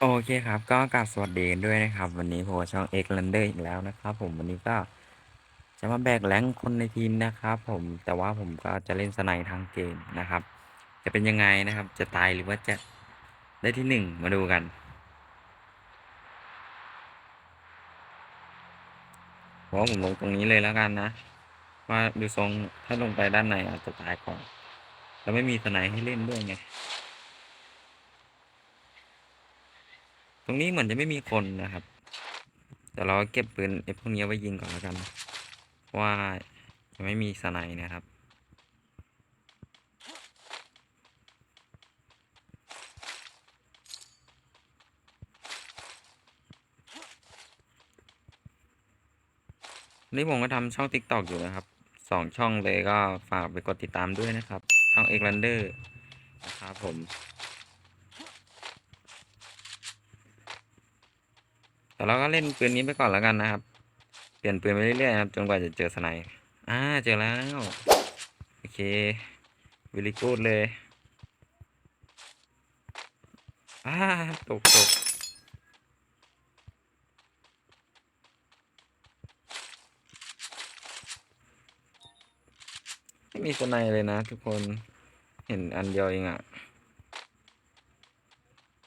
โอเคครับก็กราบสวัสดีกันด้วยนะครับ วันนี้ผมกับช่องเอ็กลันเดอร์อีกแล้วนะครับ ผมวันนี้ก็จะมาแบกแรงค์คนในทีมนะครับ ผมแต่ว่าผมก็จะเล่นสไนทางเกมนะครับ จะเป็นยังไงนะครับ จะตายหรือว่าจะได้ที่หนึ่งมาดูกันเพราะผมลงตรงนี้เลยแล้วกันนะว่าดูทรงถ้าลงไปด้านในอาจจะตายก่อนแล้วไม่มีสไนให้เล่นด้วยไง ตรงนี้เหมือนจะไม่มีคนนะครับ แต่เราเก็บปืนไอ้พวกนี้ไว้ยิงก่อนแล้วกัน ว่ายังไม่มีสไนด์นะครับนี่ผมก็ทำช่อง TikTok อยู่นะครับสองช่องเลยก็ฝากไปกดติดตามด้วยนะครับ ช่อง e x l a n d e r นะครับผม แต่ เราก็เล่นปืนนี้ไปก่อนแล้วกันนะครับ เปลี่ยนปืนไปเรื่อยๆครับจนกว่าจะเจอสไนอ่าเจอแล้ว โอเควิลิกูดเลยอ่าตกตกไม่มีสไนเลยนะทุกคนเห็นอันเดียวเองอะ่ะ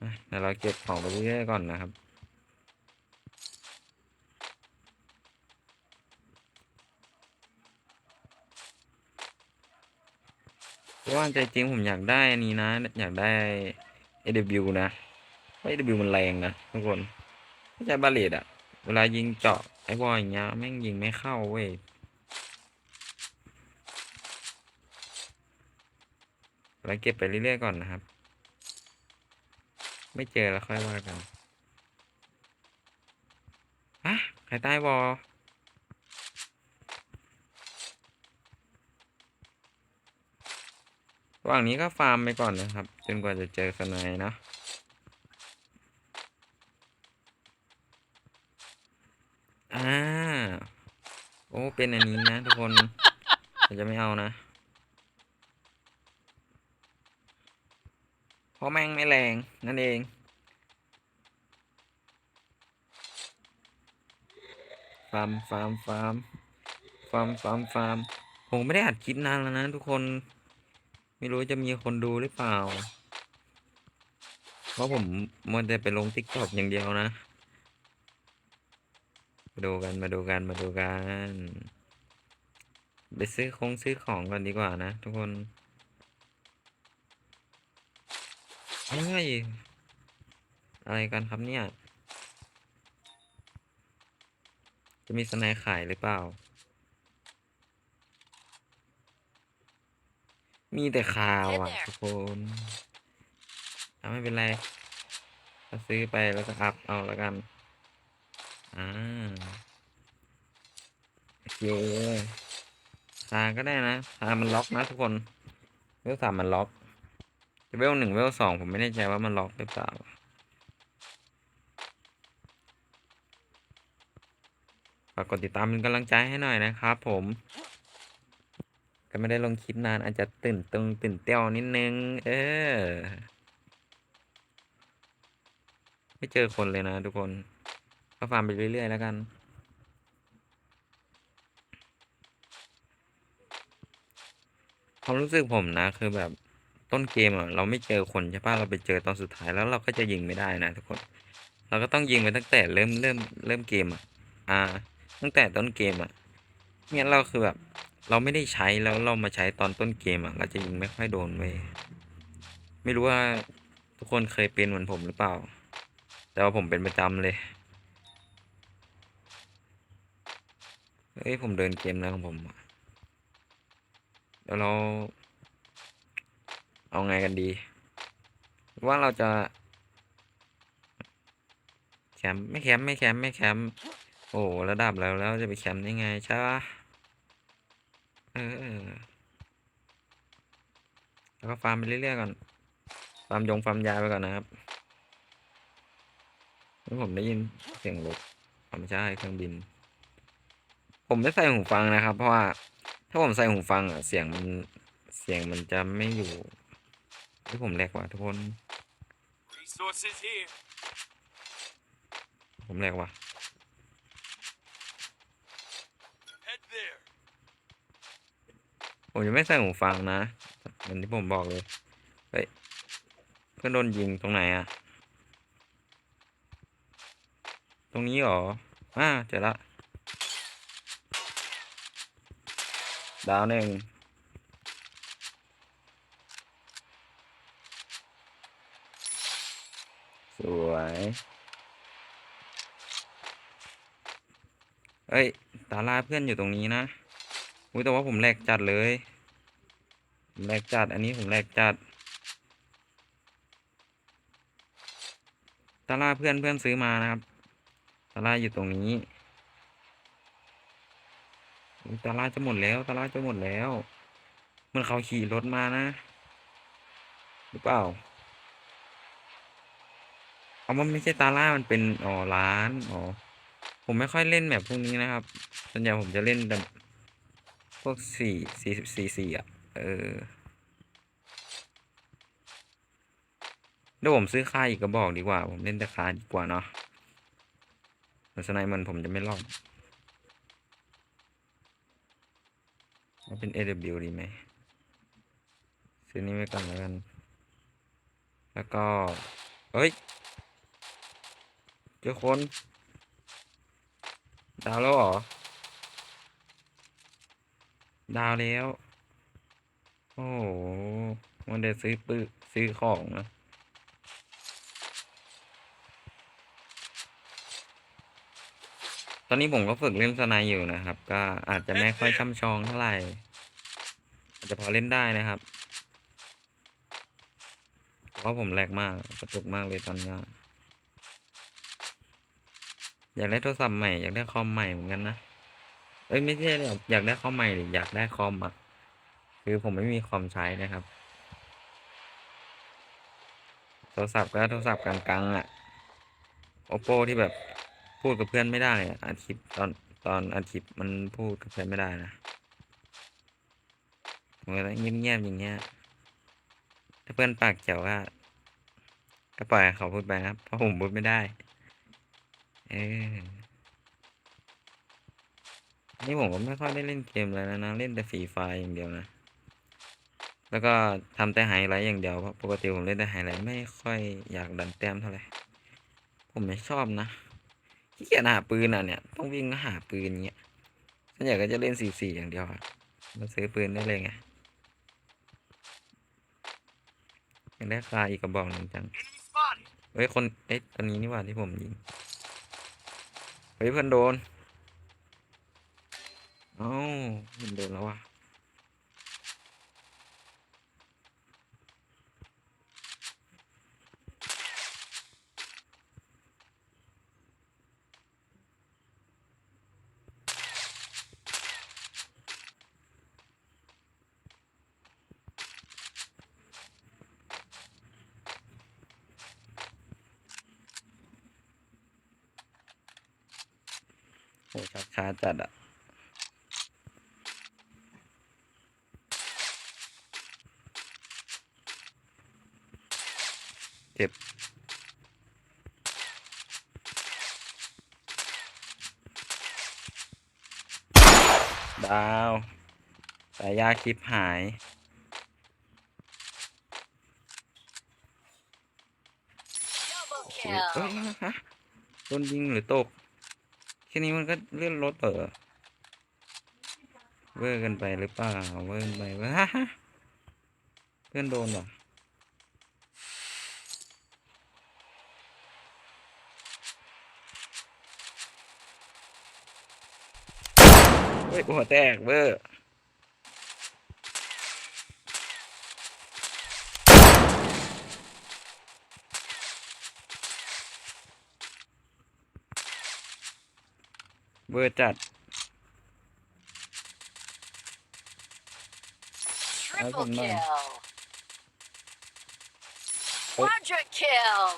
อะเดี๋ยวเราเก็บของไปเรื่อยๆก่อนนะครับ เพราะ ว่าใจจริงผมอยากได้อันนี้นะ อยากได้ AW นะเพราะ AW มันแรงนะทุกคนไม่ใช่บาเลตอะเวลายิงเจาะไอ้บอยอย่างเงี้ยแม่งยิงไม่เข้าเว้ยเราเก็บไปเรื่อยๆก่อนนะครับ ไม่เจอแล้วค่อยว่ากันอะใครใต้บอ ระหว่างนี้ก็ฟาร์มไปก่อนนะครับ จนกว่าจะเจอสไนด์เนาะอ่าโอ้เป็นอันนี้นะทุกคนเราจะไม่เอานะเพราะแม่งไม่แรงนั่นเอง ฟาร์มฟาร์มฟาร์มฟาร์มฟาร์มฟาร์มผมไม่ได้อัดคลิปนานแล้วนะทุกคน ไม่รู้จะมีคนดูหรือเปล่า เพราะผมมัวแต่ไปลงติ๊กต็อกอย่างเดียวนะ มาดูกันมาดูกันมาดูกัน ไปซื้อคงซื้อของกันดีกว่านะทุกคนเฮ้ยอะไรกันครับเนี่ย จะมีสนด์ขายหรือเปล่า มีแต่ข่าวอะ Hey there ทุกคนเอาไม่เป็นไรก็ซื้อไปแล้วก็อัพเอาแล้วกัน อ่าโอเคทางก็ได้นะทางมันล็อกนะทุกคนเวลสามมันล็อกเวลหนึ่งเวลสองผมไม่แน่ใจว่ามันล็อกหรือเปล่าฝากกดติดตามเป็นกำลังใจให้หน่อยนะครับผม ก็ไม่ได้ลงคลิปนานอาจจะตื่นตึงตื่นเต้วนิดนึง เออ ไม่เจอคนเลยนะทุกคน ก็ฟาร์มไปเรื่อย ๆ แล้วกัน ความรู้สึกผมนะ คือแบบต้นเกมอะเราไม่เจอคนใช่ป่ะเราไปเจอตอนสุดท้ายแล้วเราก็จะยิงไม่ได้นะทุกคน เราก็ต้องยิงไปตั้งแต่เริ่มเริ่มเริ่มเกมอะ อ่า ตั้งแต่ต้นเกมอะเนี่ยเราคือแบบ เราไม่ได้ใช้แล้วเรามาใช้ตอนต้นเกมอะ เราจะยิงไม่ค่อยโดนเว้ยไม่รู้ว่าทุกคนเคยเป็นเหมือนผมหรือเปล่า แต่ว่าผมเป็นประจำเลยเฮ้ยผมเดินเกมแล้วของผมอะเดี๋ยวเรา เอาไงกันดี ว่าเราจะแคมป์ไม่แคมป์ไม่แคมป์ไม่แคมป์โอ้ระดับแล้วแล้วจะไปแคมป์ได้ไงใช่ปะ เออแล้วก็ฟาร์มไปเรื่อยๆก่อน ฟาร์มยงฟาร์มยาไปก่อนนะครับแล้วผมได้ยินเสียงรถอ๋อไม่ใช่เครื่องบิน ผมไม่ใส่หูฟังนะครับ เพราะว่า ถ้าผมใส่หูฟังอะ เสียงมันเสียงมันจะไม่อยู่ที่ผมแรกกว่าทุกคน Resources here. ผมแหลกว่ะ ผมยังไม่ใส่หูฟังนะเหมือนที่ผมบอกเลย เฮ้ย เพื่อนโดนยิงตรงไหนอะตรงนี้หรอ อ่า เจอละ ดาวหนึ่งสวย เอ้ย ตาลาเพื่อนอยู่ตรงนี้นะ อุ้ยแต่ว่าผมแหลกจัดเลยผมแหลกจัดอันนี้ผมแหลกจัดตาลาเพื่อนเพื่อนซื้อมานะครับตาลาอยู่ตรงนี้ตาลาจะหมดแล้วตาลาจะหมดแล้วมันเขาขี่รถมานะ หรือเปล่าเอามันไม่ใช่ตาล่ามันเป็นอ๋อร้านอ๋อผมไม่ค่อยเล่นแบบพวกนี้นะครับส่วนใหญ่ผมจะเล่นแบบ พวกสี่สี่สิบสี่สี่อะ เออเดี๋ยวผมซื้อค่าอีกกระบอกดีกว่า ผมเล่นแต่ค่าดีกว่าเนาะแต่สไนมันผมจะไม่รอดเอาเป็น AW ดีไหมซื้อนี้ไว้ก่อนแล้วกัน แล้วก็ เฮ้ย เจอคน ดาวแล้วเหรอ ดาวแล้ว โอ้โหมันเดี๋ยวซื้อปื้ซื้อของนะตอนนี้ผมก็ฝึกเล่นสไนอยู่นะครับ ก็อาจจะไม่ค่อยช่ำชองเท่าไหร่อาจจะพอเล่นได้นะครับเพราะผมแหลกมากกระตุกมากเลยตอนนี้อยากได้โทรศัพท์ใหม่ อยากได้คอมใหม่เหมือนกันนะ เอ้ยไม่ใช่อกอยากได้คอมใหม่หรืออยากได้คอมอะคือผมไม่มีคอมใช้นะครับ โทรศัพท์ก็โทรศัพท์กลางๆอะ oppo ที่แบบพูดกับเพื่อนไม่ได้อะอัดคลิปตอนตอนอัดคลิปมันพูดกับเพื่อนไม่ได้นะผมก็ต้องเงียบๆอย่างเงี้ยถ้าเพื่อนปากแจ๋วก็ก็ปล่อยเขาพูดไปนะครับเพราะผมพูดไม่ได้ เออ นี่ผมก็ไม่ค่อยได้เล่นเกมแล้วนะ เล่นแต่ฟรีไฟอย่างเดียวนะ แล้วก็ทำแต่ไฮไลท์อย่างเดียวเพราะปกติผมเล่นแต่ไฮไลท์ไม่ค่อยอยากดันแต้มเท่าไหร่ ผมไม่ชอบนะขี้เกียจหาปืนอะเนี่ย ต้องวิ่งหาปืนเงี้ยส่วนใหญ่ก็จะเล่นสี่สี่อย่างเดียวอะมาซื้อปืนได้เลยไงยากได้คาอีกกระบอกหนึ่งจัง เฮ้ยคนเอ๊ะตัวนี้นี่ว่าที่ผมยิง เฮ้ยเพื่อนโดน เอ้าเพื่อนโดนแล้วว่ะโหชักช้าจัดอะ ดาวสายยาคลิปหาย Double โอ้ยเอ้ย kill. ฮะโดนยิงหรือตก แค่นี้มันก็เลื่อนรถเหรอเวอร์กันไปหรือเปล่า เวอร์กันไปเวอร์ฮะฮะเพื่อนโดนเหรอ ยหัวแตกเวอร์เวอร์จัด Triple không know. kill. Oh. Quadra kill.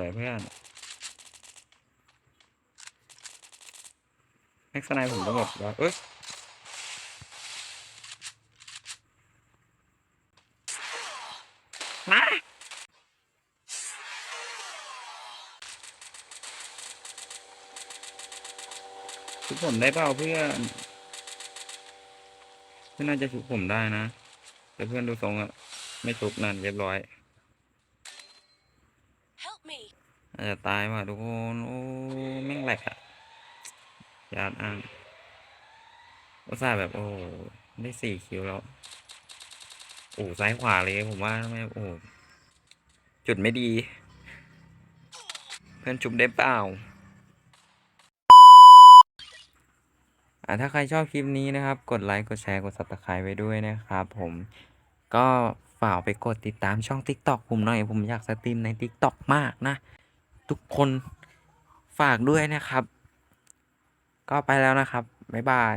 วยเพื่อนแม็กซ์ไนผมต้องแบบว่าเอ้ยมาชุบผมได้เปล่าเพื่อนเพื่อนน่าจะชุบผมได้นะแต่เพื่อนดูทรงอะไม่ชุบนั่นเรียบร้อยาจะตายว่ะทุกคนโอ้แม่งแหลกอะยาดอ้างอุตส่าห์แบบโอ้ได้สี่คิวแล้วโอ้ซ้ายขวาเลยผมว่าไมโอ้จุดไม่ดี เพื่อนจุบได้เปล่าอ่าถ้าใครชอบคลิปนี้นะครับ กดไลค์กดแชร์กด subscribe ไว้ด้วยนะครับ ผมก็ฝากไปกดติดตามช่อง TikTok ผมหน่อย ผมอยากสตรีมใน TikTok มากนะ ทุกคนฝากด้วยนะครับ ก็ไปแล้วนะครับ บ๊ายบาย